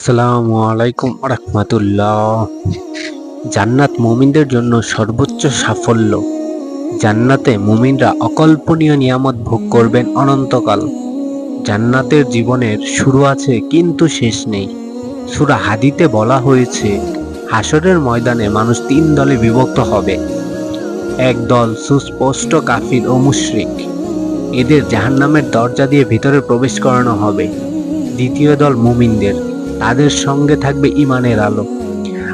আসসালামু আলাইকুম রহমতুল্লাহ। জান্নাত মুমিনদের জন্য সর্বোচ্চ সাফল্য। জান্নাতে মুমিনরা অকল্পনীয় নিয়ামত ভোগ করবেন অনন্তকাল। জান্নাতের জীবনের শুরু আছে কিন্তু শেষ নেই। সুরা হাদিতে বলা হয়েছে হাসরের ময়দানে মানুষ তিন দলে বিভক্ত হবে। এক দল সুস্পষ্ট কাফির ও মুশরিক। এদের জাহান্নামের দরজা দিয়ে ভিতরে প্রবেশ করানো হবে। দ্বিতীয় দল মুমিনদের। তাদের সঙ্গে থাকবে ইমানের আলো।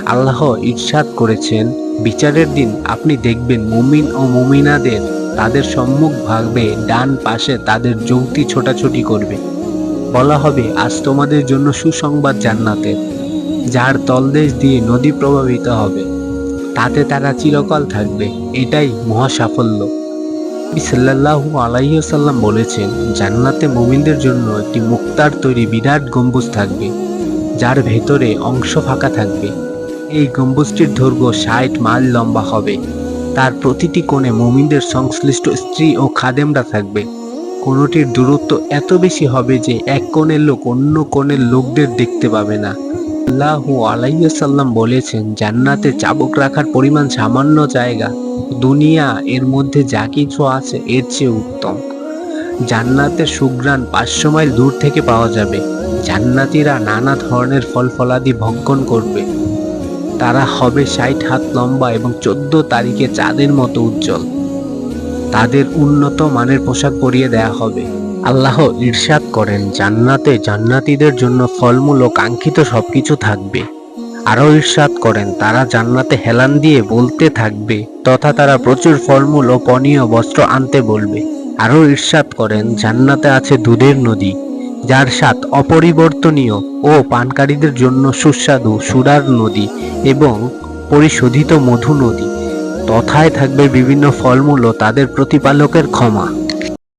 আল্লাহ ইরশাদ করেছেন, বিচারের দিন আপনি দেখবেন মুমিন ও মুমিনাদের তাদের সম্মুখ ভাগবে, ডান পাশে তাদের যৌতি ছোটাছুটি করবে। বলা হবে, আজ তোমাদের জন্য সুসংবাদ জান্নাতের যার তলদেশ দিয়ে নদী প্রভাবিত হবে। তাতে তারা চিরকাল থাকবে, এটাই মহা সাফল্য নবী সাল্লাল্লাহু আলাইসাল্লাম বলেছেন, জান্নাতে মুমিনদের জন্য একটি মুক্তার তৈরি বিরাট গম্বুজ থাকবে। যার ভেতরে অংশ ফাঁকা থাকবে। এই গম্বুজটির দৈর্ঘ্য ষাট মাইল লম্বা হবে। তার প্রতিটি কোণে মুমিনদের সংশ্লিষ্ট স্ত্রী ও খাদেমরা থাকবে। কোনোটির দূরত্ব এত বেশি হবে যে এক কোণের লোক অন্য কোণের লোকদের দেখতে পাবে না। আল্লাহু আলাইসাল্লাম বলেছেন, জান্নাতে চাবুক রাখার পরিমাণ সামান্য জায়গা। দুনিয়া এর মধ্যে যা কিছু আছে এর চেয়ে উত্তম। জান্নাতের সুগ্রাণ পাঁচশো মাইল দূর থেকে পাওয়া যাবে। জান্নাতীরা নানা ধরনের ফল ফলাদি ভক্ষণ করবে। তারা হবে ষাট হাত লম্বা এবং চোদ্দ তারিখে চাঁদের মতো উজ্জ্বল। তাদের উন্নত মানের পোশাক পরিয়ে দেয়া হবে। আল্লাহ ইরশাদ করেন, জান্নাতে জান্নাতীদের জন্য ফলমূল ও কাঙ্ক্ষিত সবকিছু থাকবে। আরও ইরশাদ করেন, তারা জান্নাতে হেলান দিয়ে বলতে থাকবে তথা তারা প্রচুর ফলমূল ও পানীয় বস্ত্র আনতে বলবে। আরও ইরশাদ করেন, জান্নাতে আছে দুধের নদী। যার স্বাদ অপরিবর্তনীয় ও পানকারীদের জন্য সুস্বাদু সুরার নদী এবং পরিশোধিত মধু নদী। তথায় থাকবে বিভিন্ন ফলমূল ও তাদের প্রতিপালকের ক্ষমা।